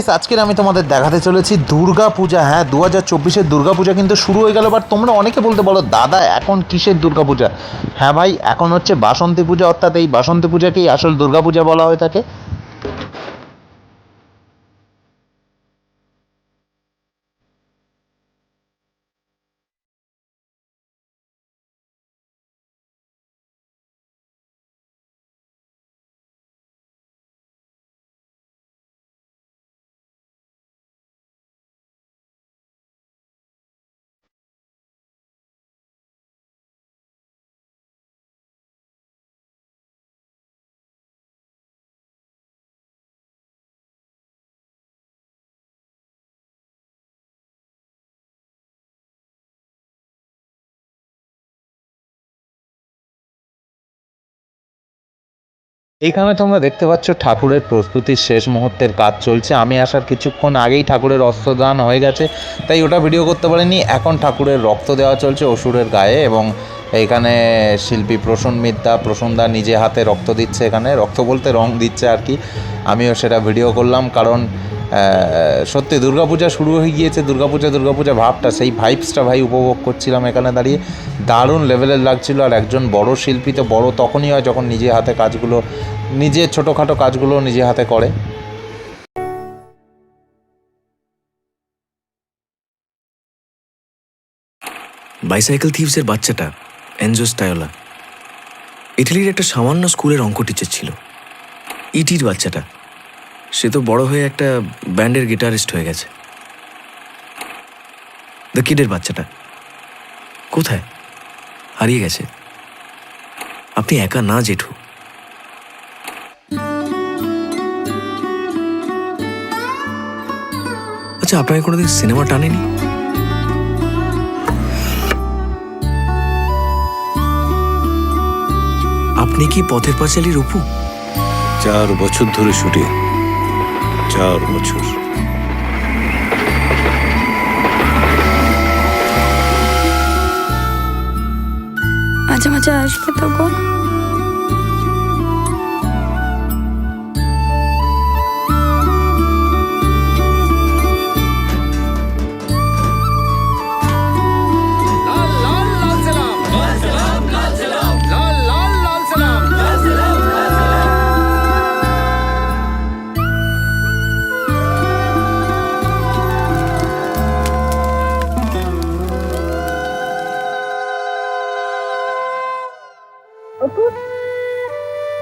Guys, আজকের আমি তোমাদের দেখাতে চলেছি দুর্গা পূজা। হ্যাঁ দু হাজার চব্বিশের দুর্গা পূজা কিন্তু শুরু হয়ে গেল বাট তোমরা অনেকে বলতে বলো দাদা, এখন কিসের দুর্গা পূজা? হ্যাঁ ভাই, এখন হচ্ছে বাসন্তী পূজা, অর্থাৎ এই বাসন্তী পূজাকেই আসল দুর্গা পূজা বলা হয়ে থাকে। এইখানে তোমরা দেখতে পাচ্ছ ঠাকুরের প্রস্তুতির শেষ মুহূর্তের কাজ চলছে। আমি আসার কিছুক্ষণ আগেই ঠাকুরের অস্ত্রদান হয়ে গেছে, তাই ওটা ভিডিও করতে পারিনি। এখন ঠাকুরের রক্ত দেওয়া চলছে অসুরের গায়ে এবং এখানে শিল্পী প্রসূন মিদ্যা প্রসূনদা নিজে হাতে রক্ত দিচ্ছে এখানে। রক্ত বলতে রং দিচ্ছে আর কি। আমিও সেটা ভিডিও করলাম কারণ সত্যি দুর্গাপূজা শুরু হয়ে গিয়েছে, দুর্গাপূজা দুর্গাপূজা ভাবটা, সেই ভাইবসটা ভাই উপভোগ করছিলাম এখানে দাঁড়িয়ে। দারুণ লেভেলের লাগছিল, আর একজন বড় শিল্পী তো বড় তখনই হয় যখন নিজে হাতে কাজগুলো, নিজে ছোটোখাটো কাজগুলো নিজে হাতে করে। বাইসাইকেল থিভসের বাচ্চাটা এনজো স্টায়োলা ইটালির একটা সামান্য স্কুলের অঙ্ক টিচার ছিল। ইটির বাচ্চাটা। সে তো বড় হয়ে একটা ব্যান্ডের গিটারিস্ট হয়ে গেছে। দ্য কিডের বাচ্চাটা। কোথায়? হারিয়ে গেছে। আপনি একা না জেঠু। আচ্ছা আপনাকে কোনোদিন সিনেমা টানেনি? আপনি কি পথের পাঁচালীর অপু চার বছর ধরে শুটিং। চার বছর মাঝে মাঝে আসবে তো গো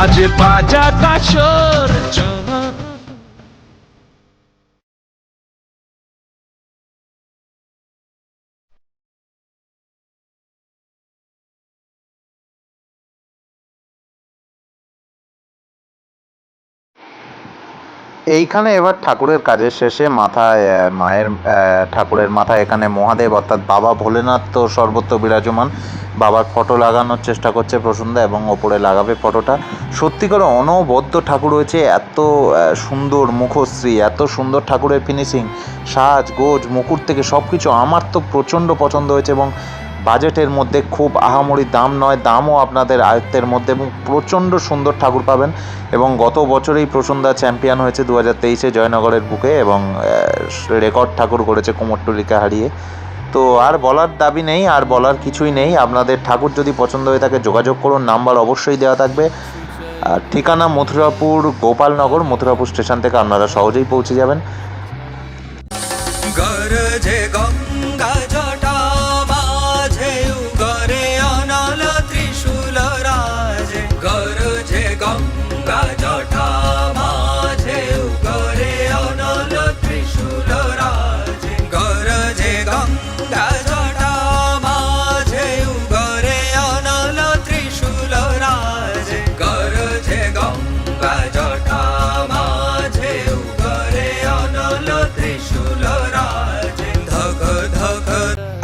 আজ বাজা কাশর এইখানে এবার ঠাকুরের কাজের শেষে মাথায় মায়ের ঠাকুরের মাথায় এখানে মহাদেব, অর্থাৎ বাবা ভোলেনাথ তো সর্বত্র বিরাজমান। বাবার ফটো লাগানোর চেষ্টা করছে প্রসন্দা এবং ওপরে লাগাবে ফটোটা। সত্যি করে অনবদ্য ঠাকুর হয়েছে, এত সুন্দর মুখশ্রী, এত সুন্দর ঠাকুরের ফিনিশিং সাজ, গোজ, মুকুট থেকে সব কিছু আমার তো প্রচণ্ড পছন্দ হয়েছে এবং বাজেটের মধ্যে খুব আহামরি দাম নয়, দামও আপনাদের আয়ত্তের মধ্যে এবং প্রচণ্ড সুন্দর ঠাকুর পাবেন এবং গত বছরেই প্রসন্দা চ্যাম্পিয়ন হয়েছে দু হাজার তেইশে জয়নগরের বুকে এবং রেকর্ড ঠাকুর করেছে কুমোরটুলিকে হারিয়ে। তো আর বলার দাবি নেই, আর বলার কিছুই নেই। আপনাদের ঠাকুর যদি পছন্দ হয়ে থাকে যোগাযোগ করুন, নাম্বার অবশ্যই দেওয়া থাকবে। আর ঠিকানা মথুরাপুর, গোপালনগর, মথুরাপুর স্টেশন থেকে আপনারা সহজেই পৌঁছে যাবেন।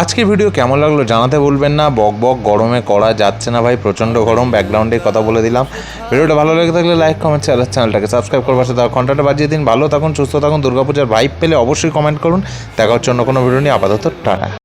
আজকের ভিডিও কেমন লাগল জানাতে বলবেন না। বক বক গরমে করা যাচ্ছে না ভাই, প্রচণ্ড গরম ব্যাকগ্রাউন্ডে কথা বলে দিলাম। ভিডিওটা ভালো লেগে থাকলে লাইক কমেন্ট চ্যানেল চ্যানেলটাকে সাবস্ক্রাইব করবার সাথে ঘন্টাটা বাজিয়ে দিন, ভালো থাকুন, সুস্থ থাকুন, দুর্গাপূজার ভাইব পেলে অবশ্যই কমেন্ট করুন। দেখা হচ্ছে অন্য কোনো ভিডিও নিয়ে, আপাতত টাটা।